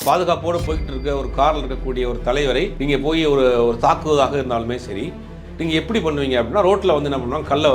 பாதுகாப்போடு போய்கிட்டு இருக்க ஒரு காரில் இருக்கக்கூடிய ஒரு தலைவரை நீங்கள் போய் ஒரு ஒரு தாக்குவதாக இருந்தாலுமே சரி நீங்கள் எப்படி பண்ணுவீங்க அப்படின்னா ரோட்டில் வந்து என்ன பண்ணுவாங்க கல்லை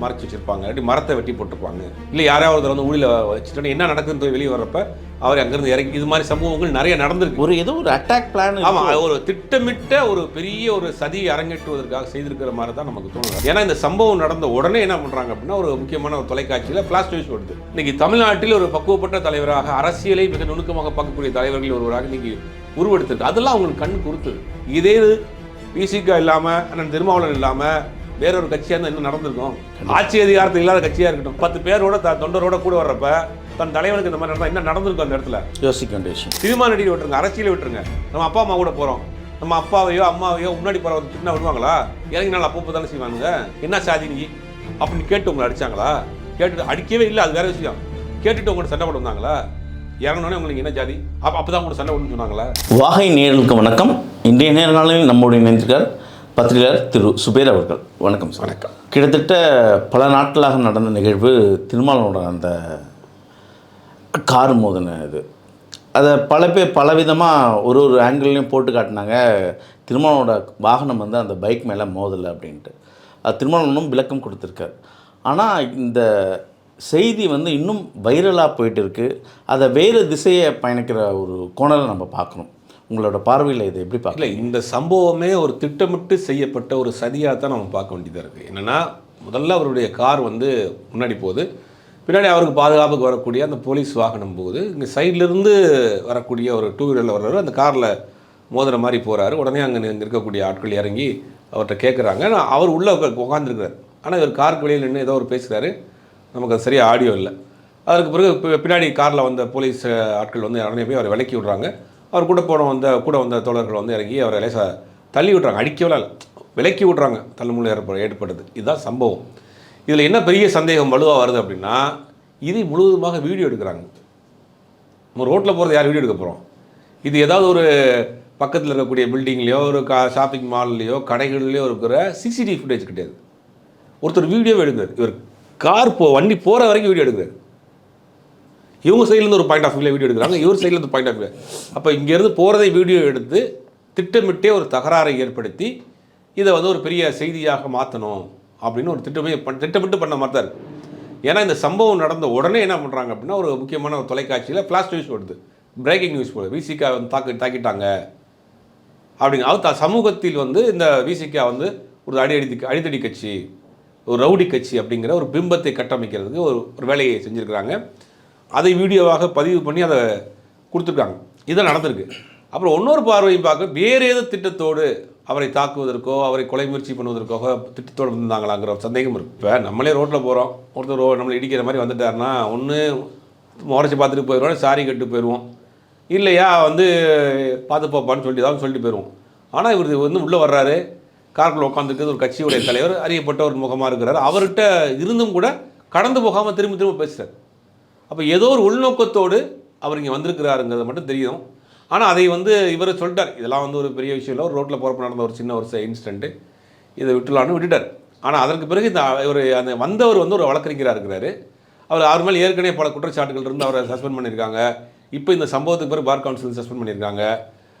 மறைச்சி வச்சிருப்பாங்க அப்படி மரத்தை வெட்டி போட்டிருப்பாங்க இல்லை யாராவது ஒருத்தர் வந்து ஊழியில் வச்சுட்டோன்னே என்ன நடக்குதுன்னு வெளியே வர்றப்ப அவர் அங்கேருந்து இறங்கி இது மாதிரி சம்பவங்கள் நிறைய நடந்திருக்கு. ஒரு ஏதோ ஒரு அட்டாக் பிளான் ஆமா ஒரு திட்டமிட்ட ஒரு பெரிய ஒரு சதி அரங்கேற்றுவதற்காக செய்திருக்கிற மாதிரி தான் நமக்கு தோணுது. ஏன்னா இந்த சம்பவம் நடந்த உடனே என்ன பண்றாங்க அப்படின்னா ஒரு முக்கியமான ஒரு தொலைக்காட்சியில் பிளாஸ் நியூஸ் வருது இன்னைக்கு தமிழ்நாட்டில் ஒரு பக்குவப்பட்ட தலைவராக அரசியலை மிக நுணுக்கமாக பார்க்கக்கூடிய தலைவர்கள் ஒருவராக இன்னைக்கு உருவெடுத்திருக்கு. அதெல்லாம் அவங்களுக்கு கண்ணு கொடுத்தது. இதே பிசிகா இல்லாம அண்ணன் திருமாவளவன் இல்லாம வேற ஒரு கட்சியா இருந்தா என்ன நடந்திருக்கும்? ஆட்சி அதிகாரத்தில் இல்லாத கட்சியா இருக்கட்டும். பத்து பேரோட த- தொண்டரோட கூட வர்றப்ப தன் தலைவனுக்கு இந்த மாதிரி நடந்தா என்ன நடந்திருக்கும் அந்த இடத்துல? யோசிக்க வேண்டிய விஷயம் சினிமா நடிகை விட்டுருங்க அரசியலை விட்டுருங்க. நம்ம அப்பா அம்மா கூட போகிறோம் நம்ம அப்பாவையோ அம்மாவையோ முன்னாடி போகிற திட்டினா விடுவாங்களா இறங்கி நாள் அப்பப்போ தானே செய்வானுங்க? என்ன சாதி நீ? அப்படின்னு கேட்டு உங்களை அடிச்சாங்களா? கேட்டுட்டு அடிக்கவே இல்லை அது வேற விஷயம். கேட்டுட்டு உங்கள்ட்ட சண்டை போட்டு வந்தாங்களா? இறங்கினோடனே உங்களுக்கு என்ன ஜாதி? அப்போ அப்போ தான் உங்களுக்கு சண்டை போட்டு சொன்னாங்களா? வாகை நேர்களுக்கு வணக்கம். இன்றைய நேர்காணலில் நம்முடைய இணைந்திருக்கார் பத்திரிகையாளர் திரு சுபேர் அவர்கள். வணக்கம் சார். வணக்கம். கிட்டத்தட்ட பல நாட்களாக நடந்த நிகழ்வு திருமாவளவனோட அந்த கார் மோதின இது. அதை பல பேர் பலவிதமாக ஒரு ஒரு ஆங்கிள்லையும் போட்டு காட்டினாங்க. திருமாவளவனோட வாகனம் வந்து அந்த பைக் மேலே மோதலை அப்படின்ட்டு. அது திருமாவளவனும் விளக்கம் கொடுத்துருக்காரு. ஆனால் இந்த செய்தி வந்து இன்னும் வைரலாக போயிட்டு இருக்கு அதை வேறு திசையை பயணிக்கிற ஒரு கோணலை நம்ம பார்க்கணும். உங்களோட பார்வையில் இதை எப்படி பார்க்கல இந்த சம்பவமே ஒரு திட்டமிட்டு செய்யப்பட்ட ஒரு சதியாக தான் நம்ம பார்க்க வேண்டியதாக இருக்குது என்னென்னா முதல்ல அவருடைய கார் வந்து முன்னாடி போகுது. பின்னாடி அவருக்கு பாதுகாப்புக்கு வரக்கூடிய அந்த போலீஸ் வாகனம் போகுது. இங்கே சைட்லேருந்து வரக்கூடிய ஒரு டூ வீலரில் வர்றவர் அந்த காரில் மோதுற மாதிரி போகிறாரு உடனே அங்கே இருக்கக்கூடிய ஆட்கள் இறங்கி அவர்கிட்ட கேட்குறாங்க ஆனால் அவர் உள்ளே உட்காந்துருக்கிறார் ஆனால் இவர் காருக்கு வெளியில் நின்று ஏதோ ஒரு பேசுகிறாரு நமக்கு அது சரியாக ஆடியோ இல்லை. அதற்கு பிறகு பின்னாடி காரில் வந்த போலீஸ் ஆட்கள் வந்து உடனே போய் அவரை விலக்கி விட்றாங்க. அவர் கூட போன வந்த கூட வந்த தோழர்கள் வந்து இறங்கி அவரை லேசாக தள்ளி விட்றாங்க அடிக்கவே இல்லை. விலக்கி விட்றாங்க தள்ளுமுள்ள ஏற்ப ஏற்படுது இதுதான் சம்பவம். இதில் என்ன பெரிய சந்தேகம் வலுவாக வருது அப்படின்னா இதை முழுவதுமாக வீடியோ எடுக்கிறாங்க. நம்ம ரோட்டில் போகிறது யார் வீடியோ எடுக்க போகிறோம் இது ஏதாவது ஒரு பக்கத்தில் இருக்கக்கூடிய பில்டிங்லேயோ ஒரு கா ஷாப்பிங் மால்லையோ கடைகள்லையோ இருக்கிற சிசிடிவி ஃபுட்டேஜ் கிடையாது. ஒருத்தர் வீடியோவே எடுக்கிறார். இவர் கார் போ வண்டி போகிற வரைக்கும் வீடியோ எடுக்கிறார். இவங்க சைட்லேருந்து ஒரு பாயிண்ட் ஆஃப் வியூவில் வீடியோ எடுக்கிறாங்க. இவர் சைட்லேருந்து பாயிண்ட் ஆஃப் வியூ அப்போ இங்கேருந்து போகிறதை வீடியோ எடுத்து திட்டமிட்டே ஒரு தகராறை ஏற்படுத்தி இதை வந்து ஒரு பெரிய செய்தியாக மாற்றணும் அப்படின்னு ஒரு திட்டமே பண் திட்டமிட்டு பண்ண மாதிரி தான் ஏன்னா இந்த சம்பவம் நடந்த உடனே என்ன பண்ணுறாங்க அப்படின்னா ஒரு முக்கியமான ஒரு தொலைக்காட்சியில் ஃப்ளாஷ் நியூஸ் வருது பிரேக்கிங் நியூஸ் போடுது விசிகா வந்து தாக்கு தாக்கிட்டாங்க. அப்படிங்க அது சமூகத்தில் வந்து இந்த விசிகா வந்து ஒரு அடி அடியடி அடித்தடி கட்சி ஒரு ரவுடி கட்சி அப்படிங்கிற ஒரு பிம்பத்தை கட்டமைக்கிறதுக்கு ஒரு ஒரு வேலையை செஞ்சுருக்கிறாங்க. அதை வீடியோவாக பதிவு பண்ணி அதை கொடுத்துருக்காங்க. இதை நடந்திருக்கு. அப்புறம் இன்னொரு பார்வையும் பார்க்க வேறு ஏதோ திட்டத்தோடு அவரை தாக்குவதற்கோ அவரை கொலை முயற்சி பண்ணுவதற்கோ திட்டத்தோடு வந்திருந்தாங்களாங்கிற ஒரு சந்தேகம் இருக்கு. இப்போ நம்மளே ரோட்டில் போகிறோம் ஒருத்தர் ரோ- நம்மளை இடிக்கிற மாதிரி வந்துட்டாருன்னா ஒன்று முறைச்சி பார்த்துட்டு போயிடுவோம் சாரி கட்டு போயிடுவோம். இல்லையா வந்து பார்த்து போப்பான்னு சொல்லி தான் சொல்லிட்டு போயிடுவோம். ஆனால் இவர் வந்து உள்ளே வர்றாரு. கார்க்குள்ள உட்காந்துருக்கிறது ஒரு கட்சியுடைய தலைவர் அறியப்பட்ட ஒரு முகமாக இருக்கிறார். அவர்கிட்ட இருந்தும் கூட கடந்து போகாமல் திரும்ப திரும்ப பேசுகிறார் அப்போ ஏதோ ஒரு உள்நோக்கத்தோடு அவர் இங்கே வந்திருக்கிறாருங்கிறது மட்டும் தெரியும். ஆனால் அதை வந்து இவர் சொல்லிட்டார். இதெல்லாம் வந்து ஒரு பெரிய விஷயம் இல்லை. ஒரு ரோட்டில் போகிறப்ப நடந்த ஒரு சின்ன ஒரு இன்சிடென்ட்டு இதை விட்டுலான்னு விட்டுட்டார். ஆனால் அதற்கு பிறகு இந்த இவர் அந்த வந்தவர் வந்து ஒரு வழக்கறிஞராக இருக்கிறாரு. அவர் அவர் மேலே ஏற்கனவே பல குற்றச்சாட்டுகள் இருந்து அவரை சஸ்பெண்ட் பண்ணியிருக்காங்க. இப்போ இந்த சம்பவத்துக்கு பிறகு பார் கவுன்சில் சஸ்பெண்ட் பண்ணியிருக்காங்க.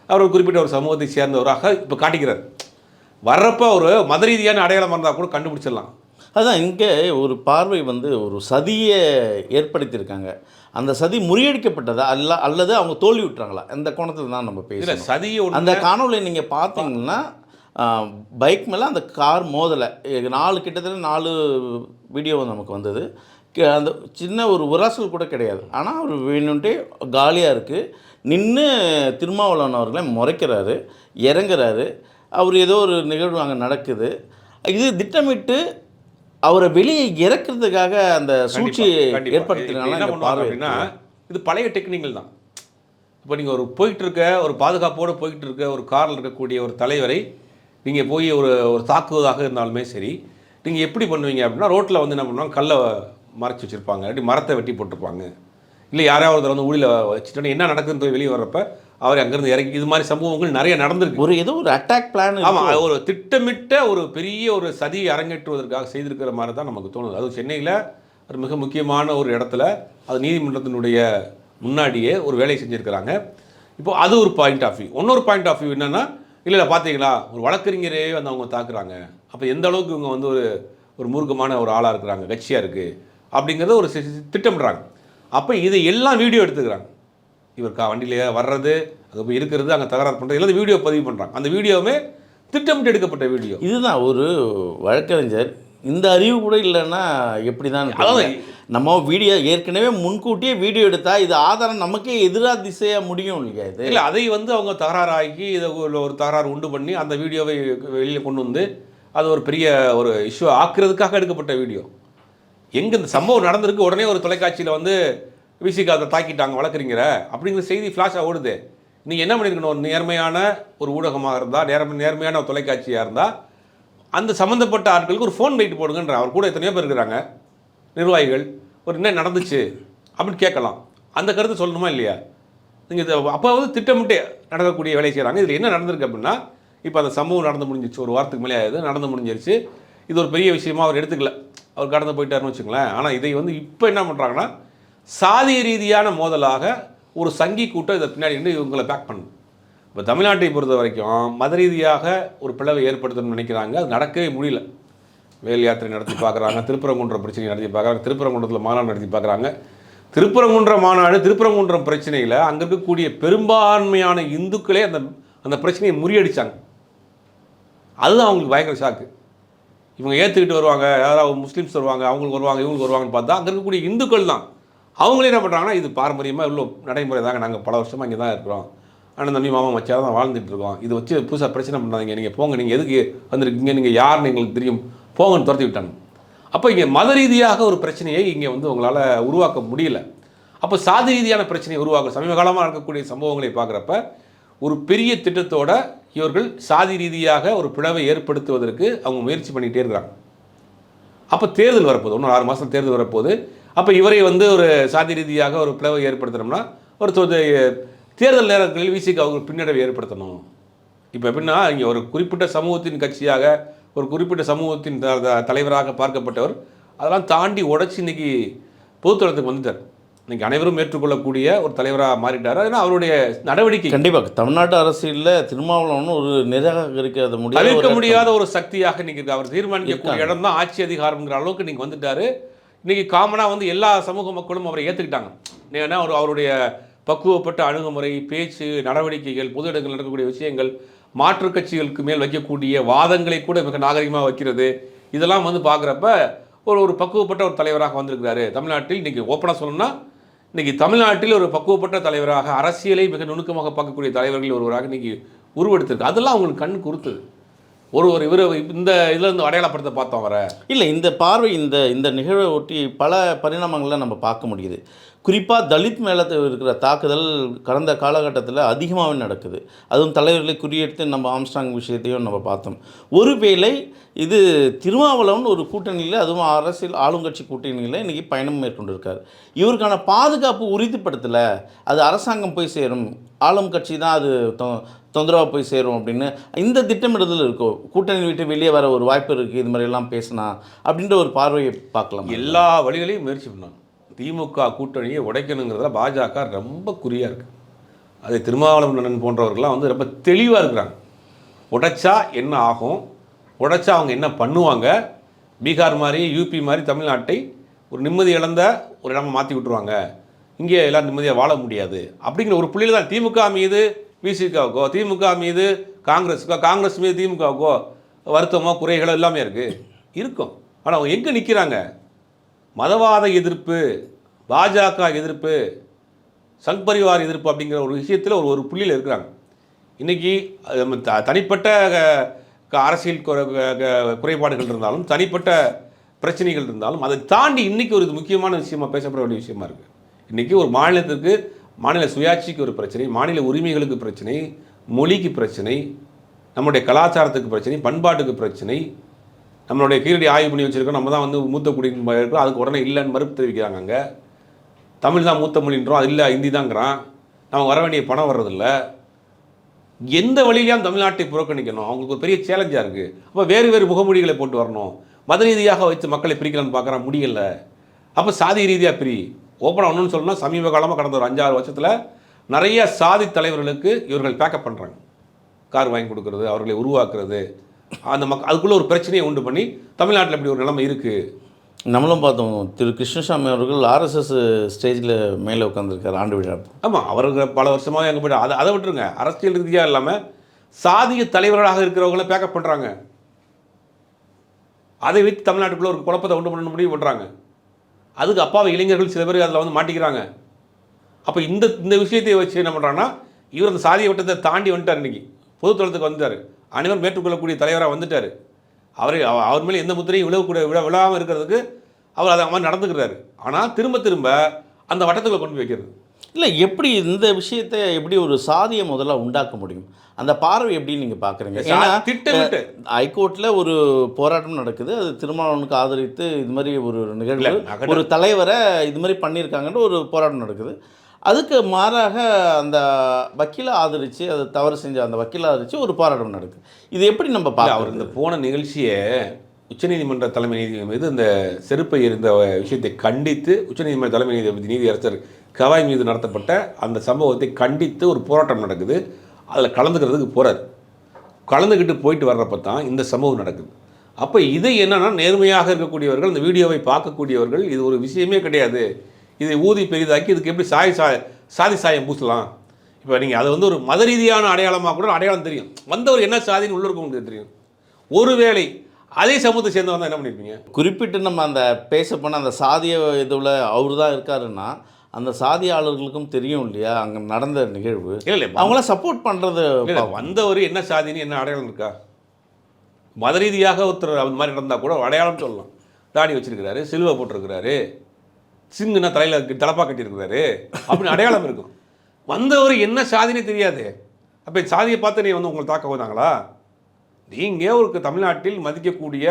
அவர் ஒரு குறிப்பிட்ட ஒரு சமூகத்தை சேர்ந்தவராக இப்போ காட்டிக்கிறார். வர்றப்போ ஒரு மத ரீதியான அடையாளம் இருந்தால் கூட கண்டுபிடிச்சிடலாம். அதுதான் இங்கே ஒரு பார்வை வந்து ஒரு சதியை ஏற்படுத்தியிருக்காங்க. அந்த சதி முறியடிக்கப்பட்டதா? அல்ல அல்லது அவங்க தோல்வி விட்டுறாங்களா? இந்த கோணத்தில் தான் நம்ம பேசணும். சதியை அந்த காணொலியை நீங்கள் பார்த்தீங்கன்னா பைக் மேலே அந்த கார் மோதலை நாலு கிட்டத்தட்ட நாலு வீடியோ நமக்கு வந்தது. கி- அந்த சின்ன ஒரு உராசல் கூட கிடையாது. ஆனால் அவர் வேணுன்ட்டே காலியாக இருக்குது நின்று திருமாவளவன் அவர்களை முறைக்கிறாரு இறங்குறாரு. அவர் ஏதோ ஒரு நிகழ்வு அங்கே நடக்குது. இது திட்டமிட்டு அவரை வெளியே இறக்கிறதுக்காக அந்த அப்படின்னா இருக்கு. இது பழைய டெக்னிக்கல் தான். இப்போ நீங்கள் ஒரு போயிட்டு இருக்க ஒரு பாதுகாப்போடு போயிட்டு இருக்க ஒரு காரில் இருக்கக்கூடிய ஒரு தலைவரை நீங்கள் போய் ஒரு ஒரு தாக்குவதாக இருந்தாலுமே சரி நீங்கள் எப்படி பண்ணுவீங்க அப்படின்னா ரோட்டில் வந்து என்ன பண்ணுவாங்க? கல்லை மறைச்சி வச்சுருப்பாங்க. அப்படி மரத்தை வெட்டி போட்டிருப்பாங்க. இல்லை யாராவது ஒருத்தர் வந்து ஊழியில் வச்சுட்டோன்னே என்ன நடக்குதுன்னு போய் வெளியே வர்றப்ப அவர் அங்கேருந்து இறங்கி இது மாதிரி சம்பவங்கள் நிறைய நடந்திருக்கு. ஒரு ஏதோ ஒரு அட்டாக் பிளான் ஆமாம் ஒரு திட்டமிட்ட ஒரு பெரிய ஒரு சதி அரங்கேற்றுவதற்காக செய்திருக்கிற மாதிரி தான் நமக்கு தோணுது. அது சென்னையில் ஒரு மிக முக்கியமான ஒரு இடத்துல அது நீதிமன்றத்தினுடைய முன்னாடியே ஒரு வேலை செஞ்சுருக்கிறாங்க. இப்போ அது ஒரு பாயிண்ட் ஆஃப் வியூ இன்னொரு பாயிண்ட் ஆஃப் வியூ என்னன்னா இல்லை இல்லை பார்த்தீங்களா ஒரு வழக்கறிஞரே வந்து அவங்க தாக்குறாங்க. அப்போ எந்த அளவுக்கு இவங்க வந்து ஒரு ஒரு மூர்க்கமான ஒரு ஆளாக இருக்கிறாங்க கட்சியாக இருக்குது அப்படிங்கிறத ஒரு திட்டமிடுறாங்க. அப்போ இதை எல்லாம் வீடியோ எடுத்துக்கிறாங்க. இவர் கா வண்டியிலே வர்றது அங்கே போய் இருக்கிறது அங்கே தகராறு பண்ணுறது எல்லாத்தையும் வீடியோ பதிவு பண்ணுறாங்க அந்த வீடியோவுமே திட்டமிட்டு எடுக்கப்பட்ட வீடியோ. இதுதான் ஒரு வழக்கறிஞர். இந்த அறிவு கூட இல்லைன்னா எப்படி தான் நம்ம வீடியோ ஏற்கனவே முன்கூட்டியே வீடியோ எடுத்தா இது ஆதாரம் நமக்கே எதிராக திசையாக முடியும் இல்லையா இது? இல்லை அதை வந்து அவங்க தகராறாக்கி இதை ஒரு தகராறு உண்டு பண்ணி அந்த வீடியோவை வெளியில் கொண்டு வந்து அது ஒரு பெரிய ஒரு இஷ்யூ ஆக்குறதுக்காக எடுக்கப்பட்ட வீடியோ. எங்கே இந்த சம்பவம் நடந்திருக்கு உடனே ஒரு தொலைக்காட்சியில் வந்து விசிக்கு அதை தாக்கிட்டாங்க வளர்க்குறீங்கிற அப்படிங்கிற செய்தி ஃப்ளாஷாக ஓடுது. நீங்கள் என்ன பண்ணியிருக்கணும் ஒரு நேர்மையான ஒரு ஊடகமாக இருந்தால் நேர்மை நேர்மையான ஒரு தொலைக்காட்சியாக இருந்தால் அந்த சம்மந்தப்பட்ட ஆட்களுக்கு ஒரு ஃபோன் லைட் போடுங்கன்ற. அவர் கூட எத்தனையோ பேர் இருக்கிறாங்க. நிர்வாகிகள் ஒரு என்ன நடந்துச்சு? அப்படின்னு கேட்கலாம். அந்த கருத்து சொல்லணுமா இல்லையா? நீங்கள் இது அப்போ வந்து திட்டமிட்டு நடக்கக்கூடிய வேலை செய்கிறாங்க இதில் என்ன நடந்திருக்கு அப்படின்னா இப்போ அந்த சம்பவம் நடந்து முடிஞ்சிச்சு. ஒரு வாரத்துக்கு மேலே ஆகுது நடந்து முடிஞ்சிருச்சு. இது ஒரு பெரிய விஷயமா அவர் எடுத்துக்கல. அவர் கடந்து போயிட்டாருன்னு வச்சுங்களேன் ஆனால் இதை வந்து இப்போ என்ன பண்ணுறாங்கன்னா சாதிய ரீதியான மோதலாக ஒரு சங்கி கூட்டம் இதை பின்னாடி நின்று இவங்களை பேக் பண்ணும். இப்போ தமிழ்நாட்டை பொறுத்த வரைக்கும் மத ரீதியாக ஒரு பிளவை ஏற்படுத்தணும்னு நினைக்கிறாங்க. அது நடக்கவே முடியல. வேல் யாத்திரை நடத்தி பார்க்குறாங்க திருப்பரங்குன்றம் பிரச்சனை நடத்தி பார்க்குறாங்க திருப்பரங்குன்றத்தில் மாநாடு நடத்தி பார்க்குறாங்க. திருப்பரங்குன்ற மாநாடு திருப்பரங்குன்றம் பிரச்சனையில் அங்கே இருக்கக்கூடிய பெரும்பான்மையான இந்துக்களே அந்த அந்த பிரச்சனையை முறியடிச்சாங்க. அதுதான் அவங்களுக்கு பயங்கர ஷாக்கு இவங்க ஏற்றுக்கிட்டு வருவாங்க யாராவது முஸ்லீம்ஸ் வருவாங்க அவங்களுக்கு வருவாங்க இவங்களுக்கு வருவாங்கன்னு பார்த்தா அங்கே இருக்கக்கூடிய இந்துக்கள் தான் அவங்களே என்ன பண்ணுறாங்கன்னா இது பாரம்பரியமாக இவ்வளோ நடைமுறை தாங்க நாங்கள் பல வருஷமாக இங்கே தான் இருக்கிறோம். ஆனால் தம்பி மாமா மச்சான் தான் வாழ்ந்துட்டு இருக்கோம். இது வச்சு புதுசாக பிரச்சனை பண்ணாதீங்க. நீங்கள் போங்க. நீங்கள் எதுக்கு வந்திருக்கீங்க? நீங்கள் யாருன்னு எங்களுக்கு தெரியும். போங்கன்னு துரத்தி விட்டாங்க. அப்போ இங்கே மத ரீதியாக ஒரு பிரச்சனையை இங்கே வந்து உங்களால் உருவாக்க முடியல. அப்போ சாதி ரீதியான பிரச்சனையை உருவாக்க சமீப காலமாக இருக்கக்கூடிய சம்பவங்களை பார்க்குறப்ப ஒரு பெரிய திட்டத்தோட இவர்கள் சாதி ரீதியாக ஒரு பிளவை ஏற்படுத்துவதற்கு அவங்க முயற்சி பண்ணிகிட்டே இருக்கிறாங்க. அப்போ தேர்தல் வரப்போகுது. இன்னும் ஆறு மாதம் தேர்தல் வரப்போகுது. அப்போ இவரை வந்து ஒரு சாதி ரீதியாக ஒரு பிளவை ஏற்படுத்தணும்னா ஒரு தேர்தல் நேரங்களில் விசிக்கு அவங்க பின்னடைவை ஏற்படுத்தணும். இப்போ எப்படின்னா இங்கே ஒரு குறிப்பிட்ட சமூகத்தின் கட்சியாக ஒரு குறிப்பிட்ட சமூகத்தின் தலைவராக பார்க்கப்பட்டவர் அதெல்லாம் தாண்டி உடைச்சி இன்னைக்கு பொதுத்தளத்துக்கு வந்துட்டார். இன்னைக்கு அனைவரும் ஏற்றுக்கொள்ளக்கூடிய ஒரு தலைவராக மாறிட்டார். ஏன்னா அவருடைய நடவடிக்கை? கண்டிப்பாக தமிழ்நாட்டு அரசியலில் திருமாவளவன் ஒரு நிராகரிக்க முடியாத தவிர்க்க முடியாத ஒரு சக்தியாக இருக்கு. அவர் தீர்மானிக்கக்கூடிய இடம் தான் ஆட்சி அதிகாரம்ங்கிற அளவுக்கு இன்னைக்கு வந்துட்டாரு. இன்றைக்கி காமனாக வந்து எல்லா சமூக மக்களும் அவரை ஏற்றுக்கிட்டாங்க ஏன்னா அவர் அவருடைய பக்குவப்பட்ட அணுகுமுறை பேச்சு நடவடிக்கைகள் பொது இடங்கள் நடக்கக்கூடிய விஷயங்கள் மாற்றுக் கட்சிகளுக்கு மேல் வைக்கக்கூடிய வாதங்களை கூட மிக நாகரிகமாக வைக்கிறது. இதெல்லாம் வந்து பார்க்குறப்ப ஒரு ஒரு பக்குவப்பட்ட ஒரு தலைவராக வந்திருக்கிறாரு. தமிழ்நாட்டில் இன்றைக்கி ஓப்பனாக சொல்லணும்னா இன்னைக்கு தமிழ்நாட்டில் ஒரு பக்குவப்பட்ட தலைவராக அரசியலை மிக நுணுக்கமாக பார்க்கக்கூடிய தலைவர்கள் ஒருவராக இன்றைக்கி உருவெடுத்திருக்கு அதெல்லாம் அவங்களுக்கு கண் கொடுத்தது. ஒரு ஒரு இவர் இந்த இதில் இருந்து அடையாளப்படுத்த பார்த்தோம் வர இல்லை இந்த பார்வை இந்த இந்த நிகழ்வை ஒட்டி பல பரிணாமங்களை நம்ம பார்க்க முடியுது. குறிப்பாக தலித் மேலே இருக்கிற தாக்குதல் கடந்த காலகட்டத்தில் அதிகமாகவே நடக்குது. அதுவும் தலைவர்களை குறியெடுத்து நம்ம ஆம்ஸ்டாங் விஷயத்தையும் நம்ம பார்த்தோம். ஒருவேளை இது திருமாவளவன் ஒரு கூட்டணியில் அதுவும் அரசியல் ஆளுங்கட்சி கூட்டணியில் இன்றைக்கி பயணம் மேற்கொண்டிருக்கார். இவருக்கான பாதுகாப்பு உறுதிப்படுத்தலை அது அரசாங்கம் போய் சேரும். ஆளும் கட்சி தான் அது தொ- தொந்தரவாக போய் சேரும் அப்படின்னு இந்த திட்டமிடுதல் இருக்கும் கூட்டணி விட்டு வெளியே வர ஒரு வாய்ப்பு இருக்குது இது மாதிரிலாம் பேசினா அப்படின்ற ஒரு பார்வையை பார்க்கலாம். எல்லா வழிகளையும் முயற்சி பண்ணாங்க திமுக கூட்டணியை உடைக்கணுங்கிறதுல பாஜக ரொம்ப குறியாக இருக்குது அது திருமாவளவன் போன்றவர்கள்லாம் வந்து ரொம்ப தெளிவாக இருக்கிறாங்க. உடைச்சா என்ன ஆகும்? உடைச்சா அவங்க என்ன பண்ணுவாங்க? பீகார் மாதிரி யூபி மாதிரி தமிழ்நாட்டை ஒரு நிம்மதி இழந்த ஒரு இடமா மாற்றி விட்டுருவாங்க. இங்கே எல்லாம் நிம்மதியாக வாழ முடியாது. அப்படிங்கிற ஒரு புள்ளியில் தான் திமுக மீது விசிகாவுக்கோ திமுக மீது காங்கிரஸுக்கோ காங்கிரஸ் மீது திமுகவுக்கோ வருத்தமோ குறைகளோ எல்லாமே இருக்குது இருக்கும். ஆனால் அவங்க எங்கே நிற்கிறாங்க மதவாத எதிர்ப்பு பாஜக எதிர்ப்பு சங் பரிவார் எதிர்ப்பு அப்படிங்கிற ஒரு விஷயத்தில் ஒரு ஒரு புள்ளியில் இருக்கிறாங்க. இன்றைக்கி த தனிப்பட்ட க- க- அரசியல் குறை- க- க- குறைபாடுகள் இருந்தாலும் தனிப்பட்ட பிரச்சனைகள் இருந்தாலும் அதை தாண்டி இன்றைக்கி ஒரு முக்கியமான விஷயமா பேசப்பட வேண்டிய விஷயமா இருக்குது இன்றைக்கி ஒரு மாநிலத்திற்கு மாநில சுயாட்சிக்கு ஒரு பிரச்சனை மாநில உரிமைகளுக்கு பிரச்சனை மொழிக்கு பிரச்சனை நம்முடைய கலாச்சாரத்துக்கு பிரச்சனை பண்பாட்டுக்கு பிரச்சனை நம்மளுடைய கீழடி ஆய்வு பண்ணி வச்சுருக்கோம் நம்ம தான் வந்து மூத்த குடியின் இருக்கோம் அதுக்கு உடனே இல்லைன்னு மறுப்பு தெரிவிக்கிறாங்க அங்கே. தமிழ் தான் மூத்த மொழின்றோம் அது இல்லை ஹிந்தி தாங்கிறான். நம்ம வர வேண்டிய பணம் வர்றதில்ல. எந்த வழியிலையும் தமிழ்நாட்டை புறக்கணிக்கணும். அவங்களுக்கு ஒரு பெரிய சேலஞ்சாக இருக்குது அப்போ வேறு வேறு முகமொழிகளை போட்டு வரணும். மத ரீதியாக வச்சு மக்களை பிரிக்கலாம்னு பார்க்குறான் முடியல. அப்போ சாதி ரீதியாக பிரி. ஓப்பனாக ஒன்றுன்னு சொல்லணும்னா சமீப காலமாக கடந்த ஒரு அஞ்சாறு வருஷத்தில் நிறைய சாதி தலைவர்களுக்கு இவர்கள் பேக்கப் பண்ணுறாங்க கார் வாங்கி கொடுக்கறது அவர்களை உருவாக்குறது அந்த மக் அதுக்குள்ளே ஒரு பிரச்சனையை உண்டு பண்ணி தமிழ்நாட்டில் இப்படி ஒரு நிலைமை இருக்குது நம்மளும் பார்த்தோம் திரு கிருஷ்ணசாமி அவர்கள் ஆர்எஸ்எஸ் ஸ்டேஜில் மேலே உட்காந்துருக்காரு ஆண்டு விழா. ஆமாம் அவருக்கு பல வருஷமாக எங்கே போய்ட்டு அதை அதை விட்டுருங்க. அரசியல் ரீதியாக இல்லாமல் சாதிய தலைவர்களாக இருக்கிறவங்கள பேக்கப் பண்ணுறாங்க அதை வைத்து தமிழ்நாட்டுக்குள்ள ஒரு குழப்பத்தை உண்டு பண்ண முடிவு பண்ணுறாங்க அதுக்கு அப்பாவை இளைஞர்கள் சில பேர் அதில் வந்து மாட்டிக்கிறாங்க. அப்போ இந்த இந்த விஷயத்தை வச்சு என்ன பண்ணுறாங்கன்னா இவர் அந்த சாதிய வட்டத்தை தாண்டி வந்துட்டார் இன்றைக்கி பொதுத்தளத்துக்கு வந்துட்டார். அனைவரும் ஏற்றுக்கொள்ளக்கூடிய தலைவராக வந்துட்டார். அவரை அவர் மேலே எந்த முத்திரையும் விழக்கூடிய விழ விழாமல் இருக்கிறதுக்கு அவர் அதை மாதிரி நடந்துக்கிறாரு. ஆனால் திரும்ப திரும்ப அந்த வட்டத்துக்குள்ளே கொண்டு போய் வைக்கிறது. இல்லை எப்படி இந்த விஷயத்தை எப்படி ஒரு சாதியை முதல்ல உண்டாக்க முடியும்? அந்த பார்வை எப்படி நீங்கள் பார்க்குறீங்க ஏன்னா திட்டமிட்டு. ஹைகோர்ட்டில் ஒரு போராட்டம் நடக்குது. அது திருமாவளவனுக்கு ஆதரித்து இது மாதிரி ஒரு நிகழ்வு ஒரு தலைவரை இது மாதிரி பண்ணியிருக்காங்கன்னு ஒரு போராட்டம் நடக்குது. அதுக்கு மாறாக அந்த வக்கீலை ஆதரித்து அதை தவறு செஞ்ச அந்த வக்கீலை ஆதரித்து ஒரு போராட்டம் நடக்குது இது எப்படி நம்ம இல்ல, அவர் இந்த போன நிகழ்ச்சியை உச்சநீதிமன்ற தலைமை நீதிபதி மீது இந்த செருப்பை இருந்த விஷயத்தை கண்டித்து உச்சநீதிமன்ற தலைமை நீதிபதி நீதியரசர் கவாய் மீது நடத்தப்பட்ட அந்த சம்பவத்தை கண்டித்து ஒரு போராட்டம் நடக்குது. அதில் கலந்துக்கிறதுக்கு போகிறார் கலந்துக்கிட்டு போயிட்டு வர்றப்ப தான் இந்த சம்பவம் நடக்குது. அப்போ இது என்னென்னா நேர்மையாக இருக்கக்கூடியவர்கள் இந்த வீடியோவை பார்க்கக்கூடியவர்கள் இது ஒரு விஷயமே கிடையாது. இதை ஊதி பெரிதாக்கி இதுக்கு எப்படி சாய் சா சாதி சாயம் பூசலாம்? இப்போ நீங்கள் அது வந்து ஒரு மத ரீதியான அடையாளமாக கூட அடையாளம் தெரியும். வந்தவர் என்ன சாதின்னு உள்ள இருக்கும் தெரியும். ஒருவேளை அதே சமூகத்தை சேர்ந்தவங்க தான் என்ன பண்ணியிருப்பீங்க குறிப்பிட்டு நம்ம அந்த பேச போன அந்த சாதிய இதில் அவர் தான் இருக்காருன்னா அந்த சாதியாளர்களுக்கும் தெரியும் இல்லையா? அங்கே நடந்த நிகழ்வு. இல்லை இல்லை அவங்களாம் சப்போர்ட் பண்ணுறது வந்தவர் என்ன சாதின்னு என்ன அடையாளம் இருக்கா? மத ரீதியாக ஒருத்தர் அந்த மாதிரி நடந்தால் கூட அடையாளம் சொல்லலாம். தாடி வச்சிருக்கிறாரு சிலுவை போட்டிருக்கிறாரு சிங்குனா தலையில் தலப்பா கட்டியிருக்கிறாரு அப்படின்னு அடையாளம் இருக்கும். வந்தவர் என்ன சாதினே தெரியாது. அப்போ சாதியை பார்த்து நீ வந்து உங்களை தாக்க வந்தாங்களா நீங்கள் ஒரு தமிழ்நாட்டில் மதிக்கக்கூடிய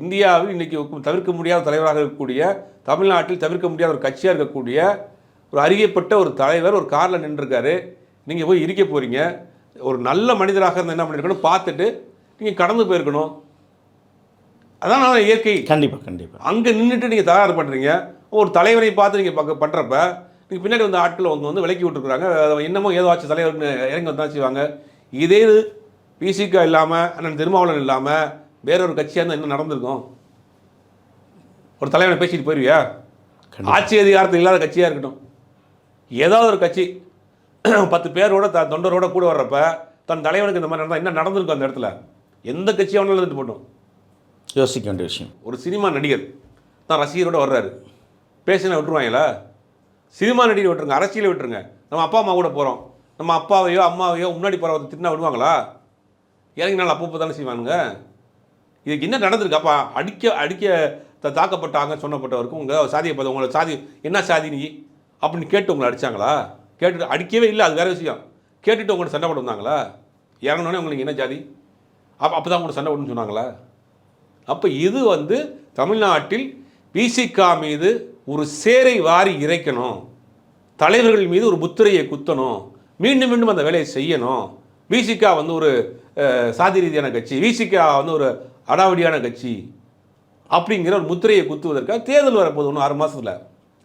இந்தியாவில் இன்றைக்கி தவிர்க்க முடியாத தலைவராக இருக்கக்கூடிய தமிழ்நாட்டில் தவிர்க்க முடியாத ஒரு கட்சியாக இருக்கக்கூடிய ஒரு அறியப்பட்ட ஒரு தலைவர் ஒரு காரில் நின்றுருக்காரு. நீங்கள் போய் இருக்க போகிறீங்க ஒரு நல்ல மனிதராக இருந்தால் என்ன பண்ணியிருக்கணும் பார்த்துட்டு நீங்கள் கடந்து போயிருக்கணும். அதான் நான் இயற்கை. கண்டிப்பாக கண்டிப்பாக அங்கே நின்றுட்டு நீங்கள் தயார் பண்ணுறீங்க ஒரு தலைவரை பார்த்து நீங்கள் பக்க பண்ணுறப்ப நீங்கள் பின்னாடி வந்து ஆட்கள் வந்து வந்து விலக்கி விட்டுருக்குறாங்க. என்னமோ ஏதோ ஆச்சு தலைவர்னு இறங்கி வந்தா செய்வாங்க. இதே இது பிசிகா இல்லாமல் அண்ணன் திருமாவளவன் இல்லாமல் வேற ஒரு கட்சியாக இருந்தால் என்ன நடந்திருக்கும்? ஒரு தலைவனை பேசிட்டு போயிருவியா. ஆட்சி அதிகாரத்தில் இல்லாத கட்சியாக இருக்கட்டும். ஏதாவது ஒரு கட்சி பத்து பேரோட த தொண்டரோட கூட வர்றப்ப தன் தலைவனுக்கு இந்த மாதிரி நடந்தால் என்ன நடந்திருக்கும் அந்த இடத்துல? எந்த கட்சியாக வேணாலும் இருந்துட்டு போட்டோம்? யோசிக்க வேண்டிய விஷயம். ஒரு சினிமா நடிகர் தான் ரசிகரோட வர்றாரு. பேசினா விட்டுருவாங்களா? சினிமா நடிகர் விட்டுருங்க அரசியலை விட்டுருங்க. நம்ம அப்பா அம்மா கூட போகிறோம் நம்ம அப்பாவையோ அம்மாவையோ முன்னாடி போகிறவங்க திட்டினா விடுவாங்களா? இறங்கினாலும் அப்பப்போ தானே செய்வானுங்க. இதுக்கு என்ன நடந்திருக்கு? அப்பா அடிக்க அடிக்க த- தாக்கப்பட்டாங்க சொன்னப்பட்டவருக்கும் உங்கள் சாதியை பார்த்து உங்களை சாதி என்ன சாதி நீ? அப்படின்னு கேட்டு உங்களை அடிச்சாங்களா? கேட்டுட்டு அடிக்கவே இல்லை அது வேற விஷயம். கேட்டுட்டு உங்கள்கிட்ட சண்டை போட்டு வந்தாங்களா? இறங்கினோடனே உங்களுக்கு என்ன ஜாதி? அப்போ அப்போ தான் உங்களுக்கு சண்டை போடணும்னு சொன்னாங்களா? அப்போ இது வந்து தமிழ்நாட்டில் பிசிகா மீது ஒரு சேரை வாரி இறைக்கணும். தலைவர்கள் மீது ஒரு முத்திரையை குத்தணும். மீண்டும் மீண்டும் அந்த வேலையை செய்யணும். பிசிகா வந்து ஒரு சாதி ரீதியான கட்சி. விசிகா வந்து ஒரு அடாவடியான கட்சி. அப்படிங்கிற ஒரு முத்திரையை குத்துவதற்காக தேர்தல் வரப்போகுது ஒன்று ஆறு மாதத்தில்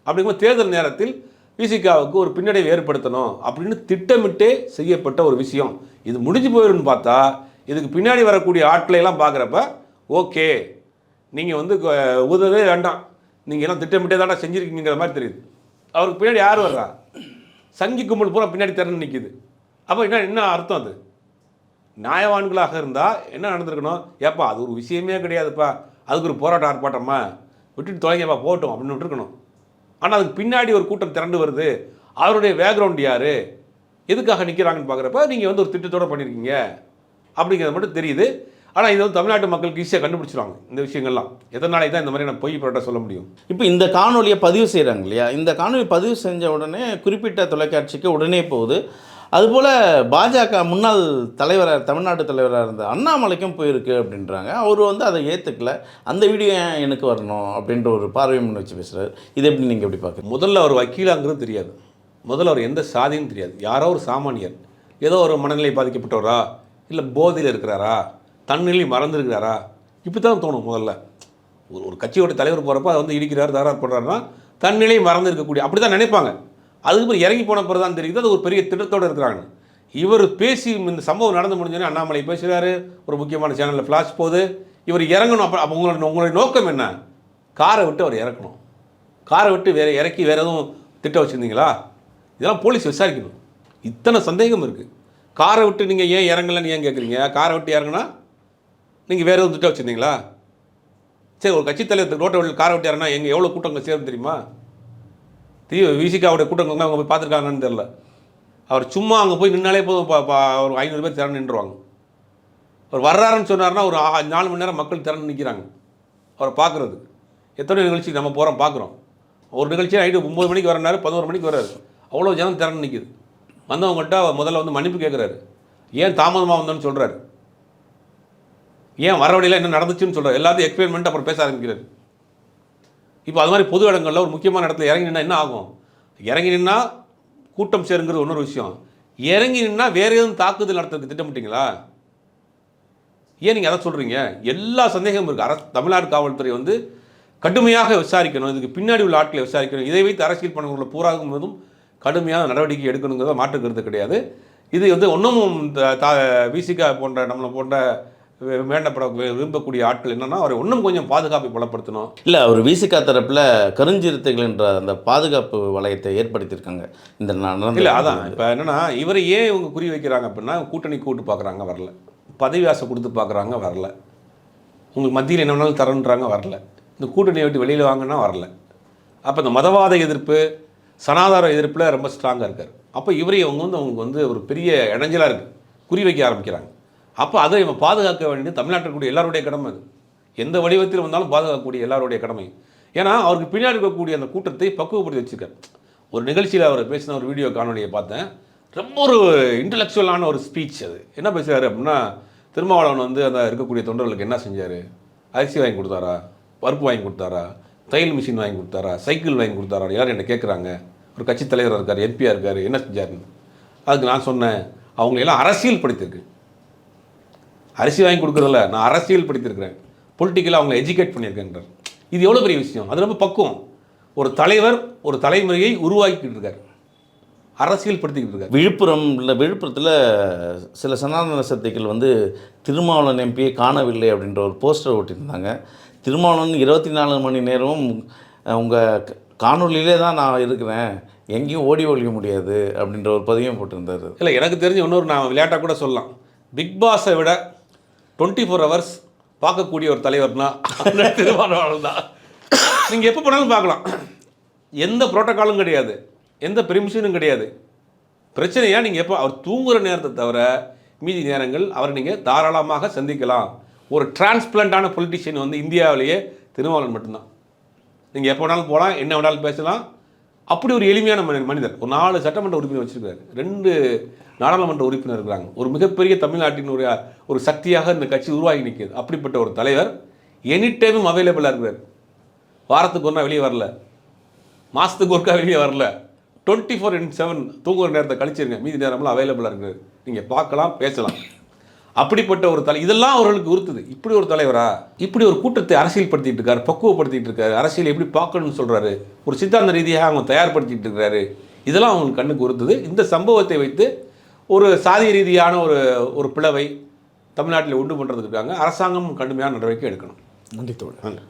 அப்படிங்கும்போது தேர்தல் நேரத்தில் விசிகாவுக்கு ஒரு பின்னடைவை ஏற்படுத்தணும் அப்படின்னு திட்டமிட்டே செய்யப்பட்ட ஒரு விஷயம். இது முடிஞ்சு போயிடும்னு பார்த்தா இதுக்கு பின்னாடி வரக்கூடிய ஆட்களை எல்லாம் பார்க்குறப்ப ஓகே நீங்கள் வந்து உதவே வேண்டாம். நீங்கள் எல்லாம் திட்டமிட்டே தாண்டா செஞ்சுருக்கீங்கிற மாதிரி தெரியுது. அவருக்கு பின்னாடி யார் வர்றா? சங்கி கும்பல் பூரா பின்னாடி திறந்து நிற்கிது அப்போ என்ன என்ன அர்த்தம் அது? நியாயவான்களாக இருந்தால் என்ன நடந்திருக்கணும்? ஏப்பா அது ஒரு விஷயமே கிடையாதுப்பா. அதுக்கு ஒரு போராட்டம் ஆர்ப்பாட்டமா? விட்டுட்டு தொலைங்கப்பா போட்டோம் அப்படின்னு விட்டுருக்கணும். ஆனால் அதுக்கு பின்னாடி ஒரு கூட்டம் திரண்டு வருது. அவருடைய பேக்ரவுண்ட் யார்? எதுக்காக நிற்கிறாங்கன்னு பார்க்குறப்ப நீங்கள் வந்து ஒரு திட்டத்தோடு பண்ணியிருக்கீங்க அப்படிங்கிறது மட்டும் தெரியுது. ஆனால் இது வந்து தமிழ்நாட்டு மக்களுக்கு ஈஸியாக கண்டுபிடிச்சிருவாங்க இந்த விஷயங்கள்லாம். எதனாலே தான் இந்த மாதிரியான பொய் போராட்டம் சொல்ல முடியும்? இப்போ இந்த காணொலியை பதிவு செய்கிறாங்க இல்லையா? இந்த காணொலி பதிவு செஞ்ச உடனே குறிப்பிட்ட தொலைக்காட்சிக்கு உடனே போகுது. அதுபோல் பாஜக முன்னாள் தலைவராக தமிழ்நாட்டு தலைவராக இருந்த அண்ணாமலைக்கும் போயிருக்கு அப்படின்றாங்க. அவர் வந்து அதை ஏற்றுக்கல அந்த வீடியோ ஏன் எனக்கு வரணும் அப்படின்ற ஒரு பார்வை முன் வச்சு பேசுகிறார் இதை எப்படி நீங்கள் எப்படி பார்க்குறீங்க? முதல்ல அவர் வக்கீலாங்கிறது தெரியாது. முதல்ல அவர் எந்த சாதியும் தெரியாது. யாரோ ஒரு சாமானியர். ஏதோ ஒரு மனநிலை பாதிக்கப்பட்டவரா? இல்லை போதையில் இருக்கிறாரா? தன்னிலை மறந்துருக்கிறாரா? இப்படி தான் தோணும் முதல்ல. ஒரு ஒரு கட்சியோட தலைவர் போகிறப்ப அதை வந்து இடிக்கிறார் தாரார் போடுறாருன்னா தன்னிலை மறந்து இருக்கக்கூடிய அப்படி தான் நினைப்பாங்க. அதுக்கப்புறம் இறங்கி போன பிறகு தான் தெரியுது அது ஒரு பெரிய திட்டத்தோடு இருக்கிறாங்க. இவர் பேசி இந்த சம்பவம் நடந்து முடிஞ்சோடனே அண்ணாமலை பேசுகிறாரு ஒரு முக்கியமான சேனலில் ஃப்ளாஷ் போகுது. இவர் இறங்கணும் அப்போ அப்போ உங்களோட உங்களுடைய நோக்கம் என்ன? காரை விட்டு அவர் இறக்கணும். காரை விட்டு வேறு இறக்கி வேறு எதுவும் திட்டம் வச்சுருந்தீங்களா? இதெல்லாம் போலீஸ் விசாரிக்கணும். இத்தனை சந்தேகம் இருக்குது காரை விட்டு நீங்கள் ஏன் இறங்கலன்னு ஏன் கேட்குறீங்க காரை விட்டு இறங்குனா நீங்கள் வேறு எதுவும் திட்டம் வச்சுருந்தீங்களா? சரி ஒரு கட்சித் தலைவர் ரோட்டை வழியில் காரை விட்டு இறங்கினா எங்கே எவ்வளோ கூட்டங்கள் சேரும் தெரியுமா? தீ விசிகாவுடைய கூட்டங்கள் அவங்க போய் பார்த்துருக்காங்கன்னு தெரில அவர் சும்மா அங்கே போய் நின்னாலே போதும் ஒரு ஐநூறு பேர் திறன் நின்றுவாங்க அவர் வர்றாருன்னு சொன்னார்னா ஒரு ஆ- நாலு மணி நேரம் மக்கள் திறன் நிற்கிறாங்க அவரை பார்க்குறது. எத்தனை நிகழ்ச்சி நம்ம போகிறோம் பார்க்குறோம். ஒரு நிகழ்ச்சி நைட்டு ஒம்பது மணிக்கு வரனாரு பதினோரு மணிக்கு வர்றாரு. அவ்வளோ ஜனம் திறன் நிற்கிது வந்தவங்கள்ட்ட அவர் முதல்ல வந்து மன்னிப்பு கேட்குறாரு ஏன் தாமதமாக வந்தோன்னு சொல்கிறாரு ஏன் வர வழியில் என்ன நடந்துச்சுன்னு சொல்கிறார் எல்லாத்தையும் எக்ஸ்பிளைன் பண்ணிட்டு அப்புறம் பேச ஆரம்பிக்கிறார். இப்போ அது மாதிரி பொது இடங்களில் ஒரு முக்கியமான இடத்துல இறங்கி நின்னா என்ன ஆகும்? இறங்கி நின்னா கூட்டம் சேருங்கிறது இன்னொரு விஷயம். இறங்கி நின்னா வேறு எதுவும் தாக்குதல் நடத்துறதுக்கு திட்டமிட்டிங்களா? ஏன் நீங்கள் அதை சொல்கிறீங்க எல்லா சந்தேகமும் இருக்குது அரசு தமிழ்நாடு காவல்துறை வந்து கடுமையாக விசாரிக்கணும். இதுக்கு பின்னாடி உள்ள ஆட்களை விசாரிக்கணும். இதை வைத்து அரசியல் பணங்களை பூராகும் போதும் கடுமையான நடவடிக்கை எடுக்கணுங்கிறத மாற்றுக்கிறது கிடையாது. இது வந்து ஒன்றும் இந்த தா விசிகா போன்ற நம்மளை போன்ற வேண்டப்பட விரும்பக்கூடிய ஆட்கள் என்னன்னா அவரை இன்னும் கொஞ்சம் பாதுகாப்பை பலப்படுத்தணும். இல்லை அவர் விசிகா தரப்பில் கருஞ்சிறுத்தைகள் என்ற அந்த பாதுகாப்பு வளையத்தை ஏற்படுத்தியிருக்காங்க. இந்த இல்லை அதான். இப்போ என்னன்னா இவரை ஏன் இவங்க குறி வைக்கிறாங்க அப்படின்னா கூட்டணி கூட்டு பார்க்குறாங்க வரல. பதவி ஆசை கொடுத்து பார்க்குறாங்க வரல. உங்களுக்கு மத்தியில் என்ன வேணாலும் தரன்றாங்க வரல. இந்த கூட்டணியை விட்டு வெளியில் வாங்கினா வரல. அப்போ இந்த மதவாத எதிர்ப்பு சனாதார எதிர்ப்பில் ரொம்ப ஸ்ட்ராங்காக இருக்கார். அப்போ இவரை அவங்க வந்து அவங்களுக்கு வந்து ஒரு பெரிய இடைஞ்சலாக இருக்குது குறி வைக்க ஆரம்பிக்கிறாங்க. அப்போ அதை இவன் பாதுகாக்க வேண்டியது தமிழ்நாட்டில் கூடிய எல்லாருடைய கடமை அது. எந்த வடிவத்தில் வந்தாலும் பாதுகாக்கக்கூடிய எல்லாருடைய கடமை. ஏன்னா அவருக்கு பின்னாடி இருக்கக்கூடிய அந்த கூட்டத்தை பக்குவப்படுத்தி வச்சுருக்கார். ஒரு நிகழ்ச்சியில் அவர் பேசின ஒரு வீடியோ காணொலியை பார்த்தேன். ரொம்ப ஒரு இன்டலெக்சுவலான ஒரு ஸ்பீச் அது. என்ன பேசுகிறாரு அப்படின்னா திருமாவளவன் வந்து அந்த இருக்கக்கூடிய தொண்டர்களுக்கு என்ன செஞ்சார்? அரிசி வாங்கி கொடுத்தாரா? பருப்பு வாங்கி கொடுத்தாரா? தையல் மிஷின் வாங்கி கொடுத்தாரா? சைக்கிள் வாங்கி கொடுத்தாரா? யாரும் என்ன கேட்குறாங்க ஒரு கட்சித் தலைவராக இருக்கார் எம்பியாக இருக்கார் என்ன செஞ்சாருன்னு? அதுக்கு நான் சொன்னேன். அவங்களையெல்லாம் எல்லாம் அரசியல் படித்திருக்கு அரிசி வாங்கி கொடுக்குறதில்ல நான் அரசியல் படித்திருக்கிறேன் பொலிட்டிக்கலாக அவங்களை எஜுகேட் பண்ணியிருக்கேன்றார். இது எவ்வளோ பெரிய விஷயம்? அது ரொம்ப பக்குவம். ஒரு தலைவர் ஒரு தலைமுறையை உருவாக்கிட்டு இருக்கார். அரசியல் படுத்திக்கிட்டு இருக்கார். விழுப்புரம் இல்லை விழுப்புரத்தில் சில சனாதன சக்திகள் வந்து திருமாவளவன் எம்பியை காணவில்லை அப்படின்ற ஒரு போஸ்டர் ஒட்டியிருந்தாங்க. திருமாவளவன் இருபத்தி நாலு மணி நேரமும் உங்கள் காணொலியிலே தான் நான் இருக்கிறேன். எங்கேயும் ஓடி ஒழிய முடியாது அப்படின்ற ஒரு பதிவையும் போட்டிருந்தாரு. இல்லை எனக்கு தெரிஞ்ச இன்னொரு நான் விளையாட்டாக கூட சொல்லலாம். பிக் பாஸை விட டுவெண்ட்டி ஃபோர் ஹவர்ஸ் பார்க்கக்கூடிய ஒரு தலைவர்னா அந்த தான் நீங்கள் எப்போ போனாலும் பார்க்கலாம். எந்த ப்ரோட்டோக்காலும் கிடையாது. எந்த பெர்மிஷனும் கிடையாது. பிரச்சனையாக நீங்கள் எப்போ அவர் தூங்குகிற நேரத்தை தவிர மீதி நேரங்கள் அவரை நீங்கள் தாராளமாக சந்திக்கலாம். ஒரு டிரான்ஸ்பிளண்டான பொலிட்டிஷியன் வந்து இந்தியாவிலேயே திருமாவளவன் மட்டும்தான். நீங்கள் எப்போ வேணாலும் போகலாம் என்ன வேணாலும் பேசலாம். அப்படி ஒரு எளிமையான மனிதர். ஒரு நாலு சட்டமன்ற உறுப்பினர் வச்சுருக்காரு. ரெண்டு நாடாளுமன்ற உறுப்பினர் இருக்கிறாங்க. ஒரு மிகப்பெரிய தமிழ்நாட்டினுடைய ஒரு சக்தியாக இந்த கட்சி உருவாகி நிற்கிறது. அப்படிப்பட்ட ஒரு தலைவர் எனி டைமும் அவைலபிளாக இருக்கிறார் வாரத்துக்கு ஒரு நாள் வெளியே வரல. மாதத்துக்கு ஒருக்கா வெளியே வரல. டுவெண்ட்டி ஃபோர் இன்ட் செவன் தூங்குற நேரத்தை கழிச்சிருங்க. மீதி நேரம்லாம் அவைலபிளாக இருக்குது நீங்கள் பார்க்கலாம் பேசலாம். அப்படிப்பட்ட ஒரு தலை இதெல்லாம் அவர்களுக்கு உறுத்துது. இப்படி ஒரு தலைவரா? இப்படி ஒரு கூட்டத்தை அரசியல்படுத்திட்டு இருக்காரு பக்குவப்படுத்திட்டு இருக்காரு அரசியல் எப்படி பார்க்கணும்னு சொல்கிறாரு ஒரு சித்தாந்த ரீதியாக அவங்க தயார்படுத்திட்டு இருக்காரு இதெல்லாம் அவங்களுக்கு கண்ணுக்கு உறுத்துது. இந்த சம்பவத்தை வைத்து ஒரு சாதிய ரீதியான ஒரு ஒரு பிளவை தமிழ்நாட்டில் உண்டு பண்ணுறதுக்கு இருக்காங்க. அரசாங்கம் கடுமையான நடவடிக்கை எடுக்கணும். நன்றி தோழர். நன்றி.